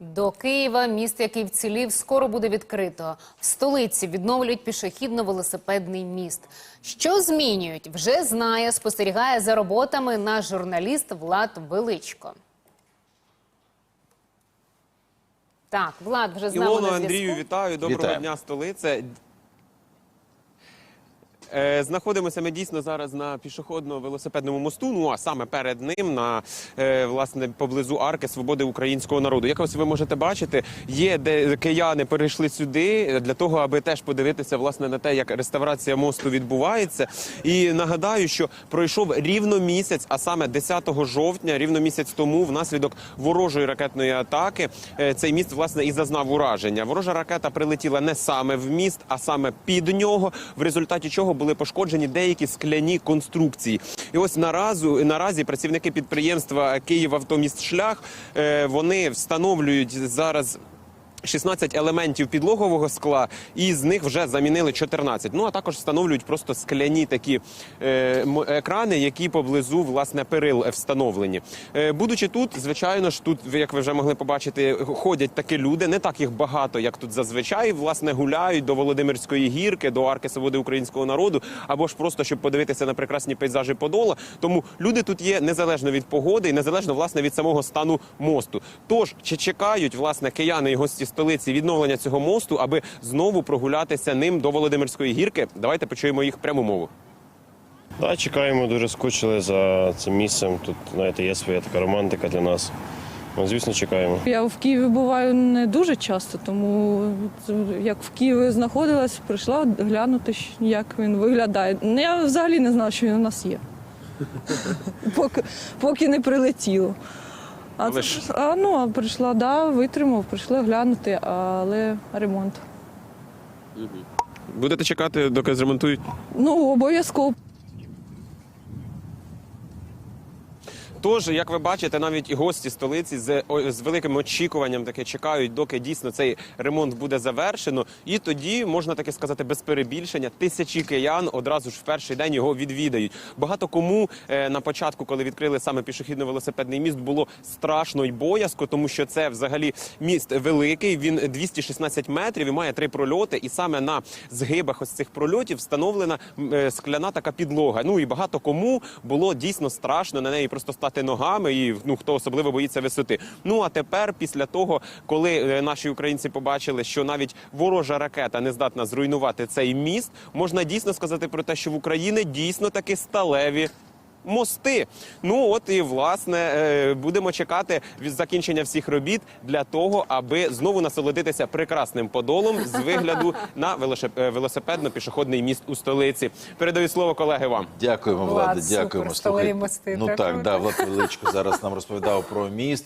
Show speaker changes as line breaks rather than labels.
До Києва, міст, який вцілів, скоро буде відкрито. В столиці відновлюють пішохідно-велосипедний міст. Що змінюють, вже знає, спостерігає за роботами наш журналіст Влад Величко. Так, Влад вже з нами
Ілону
на
Андрію, вітаю. Доброго
Вітаю.
дня, столиця. Е, Знаходимося ми дійсно зараз на пішохідно-велосипедному мосту. Ну а саме перед ним, на е, власне поблизу арки свободи українського народу. Як ось ви можете бачити, є де кияни перейшли сюди для того, аби теж подивитися власне на те, як реставрація мосту відбувається. І нагадаю, що пройшов рівно місяць, а саме 10 жовтня, рівно місяць тому, внаслідок ворожої ракетної атаки, е, цей міст власне і зазнав ураження. Ворожа ракета прилетіла не саме в міст, а саме під нього, в результаті чого були пошкоджені деякі скляні конструкції. І ось наразу наразі працівники підприємства «Київавтомістшлях» е, вони встановлюють зараз. 16 елементів підлогового скла, і з них вже замінили 14. Ну а також встановлюють просто скляні такі е, екрани, які поблизу власне перил встановлені. Е, будучи тут, звичайно ж, тут, як ви вже могли побачити, ходять такі люди. Не так їх багато, як тут зазвичай. Власне гуляють до Володимирської гірки, до арки свободи українського народу, або ж просто щоб подивитися на прекрасні пейзажі Подола. Тому люди тут є незалежно від погоди і незалежно власне від самого стану мосту. Тож чи чекають власне кияни і гості столиці відновлення цього мосту, аби знову прогулятися ним до Володимирської гірки? Давайте почуємо їх пряму мову.
Да, чекаємо, дуже скучили за цим місцем. Тут, знаєте, є своя така романтика для нас. Ну, звісно, чекаємо.
Я в Києві буваю не дуже часто, тому як в Києві знаходилась, прийшла глянути, як він виглядає. Ну, Я взагалі не знала, що він у нас є. Поки, поки не прилетіло. А, це,
ж-
а ну, а прийшла, да, витримав, прийшли глянути, але ремонт.
Будете чекати, доки зремонтують?
Ну, обов'язково.
Тож, як ви бачите, навіть і гості столиці з, з великим очікуванням таке чекають, доки дійсно цей ремонт буде завершено. І тоді можна таке сказати без перебільшення. Тисячі киян одразу ж в перший день його відвідають. Багато кому е, на початку, коли відкрили саме пішохідно-велосипедний міст, було страшно й боязко, тому що це взагалі міст великий. Він 216 метрів і має три прольоти. І саме на згибах ось цих прольотів встановлена е, скляна така підлога. Ну і багато кому було дійсно страшно на неї просто стати ногами, і ну хто особливо боїться висоти. Ну а тепер, після того, коли е, наші українці побачили, що навіть ворожа ракета не здатна зруйнувати цей міст, можна дійсно сказати про те, що в Україні дійсно таки сталеві. Мости, ну от і власне е, будемо чекати від закінчення всіх робіт для того, аби знову насолодитися прекрасним подолом з вигляду на е, велосипедно-пішохідний міст у столиці. Передаю слово колеги вам.
Дякуємо,
Влад,
Влади, дякуємо. Слухай,
мости,
Ну
треба
так, да, Влад Величко зараз нам розповідав про міст.